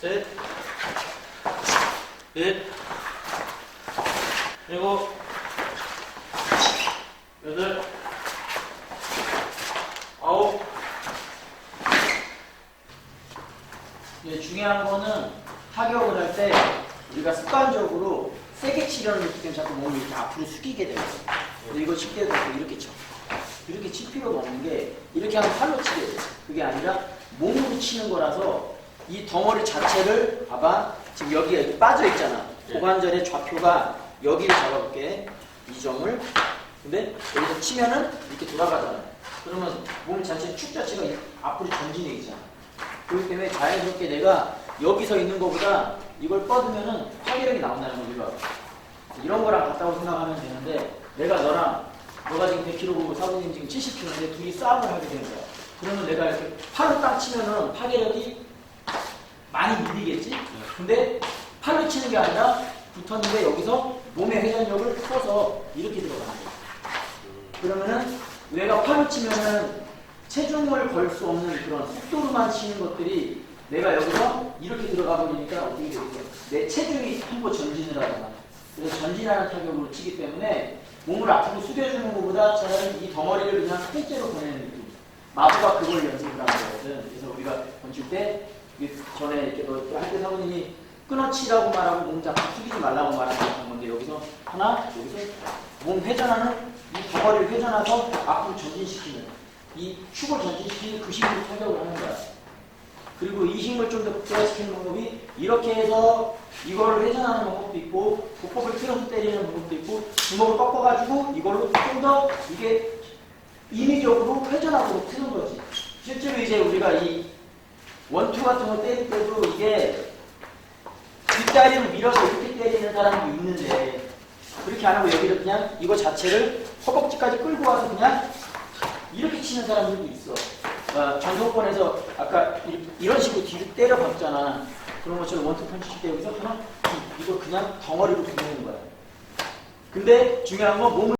셋, 넷, 일곱, 여덟, 아홉. 이제 중요한 거는 타격을 할 때 우리가 습관적으로 세게 치려는 느낌 자꾸 몸을 이렇게 앞으로 숙이게 돼요. 근데 이거 칠 때도 이렇게 쳐. 이렇게 칠 필요가 없는 게 이렇게 하면 팔로 치게 돼요. 그게 아니라 몸으로 치는 거라서 이 덩어리 자체를 봐봐. 지금 여기에 이렇게 빠져 있잖아. 예. 고관절의 좌표가 여기를 잡아볼게. 이 점을. 근데 여기서 치면은 이렇게 돌아가잖아. 그러면 몸 자체 축 자체가 이- 앞으로 전진해 있잖아. 그렇기 때문에 자연스럽게 내가 여기서 있는 것보다 이걸 뻗으면은 파괴력이 나온다는 걸 우리가 이런 거랑 같다고 생각하면 되는데 내가 너랑 너가 지금 100kg고 사부님 지금 70kg인데 둘이 싸움을 하게 되는 거야. 그러면 내가 이렇게 팔로 딱 치면은 파괴력이? 근데 팔로 치는 게 아니라 붙었는데 여기서 몸의 회전력을 써서 이렇게 들어가는 거야. 그러면은 내가 팔로 치면은 체중을 걸 수 없는 그런 속도로만 치는 것들이 내가 여기서 이렇게 들어가 버리니까 어떻게 되겠어? 내 체중이 한번 전진을 하잖아. 그래서 전진하는 타격으로 치기 때문에 몸을 앞으로 숙여주는 것보다 차라리 이 덩어리를 그냥 통째로 보내는 느낌. 마부가 그걸 연습을 하는 거거든. 그래서 우리가 던질 때 전에 이렇게 너할때 사모님이 끊어치라고 말하고 몸 잡고 숙이지 말라고 말하는 건데 여기서 하나, 여기서 몸 회전하는 이 덩어리를 회전해서 앞으로 전진시키는 이 축을 전진시키는 그 힘으로 타격을 하는 거야. 그리고 이 힘을 좀 더 극대화시키는 방법이 이렇게 해서 이거를 회전하는 방법도 있고 보폭을 틀어서 때리는 방법도 있고 주먹을 꺾어가지고 이걸로 좀 더 이게 인위적으로 회전하도록 트는 거지. 실제로 이제 우리가 이 원투 같은 거 때릴 때도 이게 뒷다리를 밀어서 이렇게 때리는 사람도 있는데 그렇게 안 하고 여기를 그냥 이거 자체를 허벅지까지 끌고 와서 그냥 이렇게 치는 사람들도 있어. 어, 전성권에서 아까 이- 이런 식으로 뒤로 때려 박잖아. 그런 것처럼 원투 펀치 칠때 여기서 하나 이- 이거 그냥 덩어리로 보내는 거야. 근데 중요한 건 몸을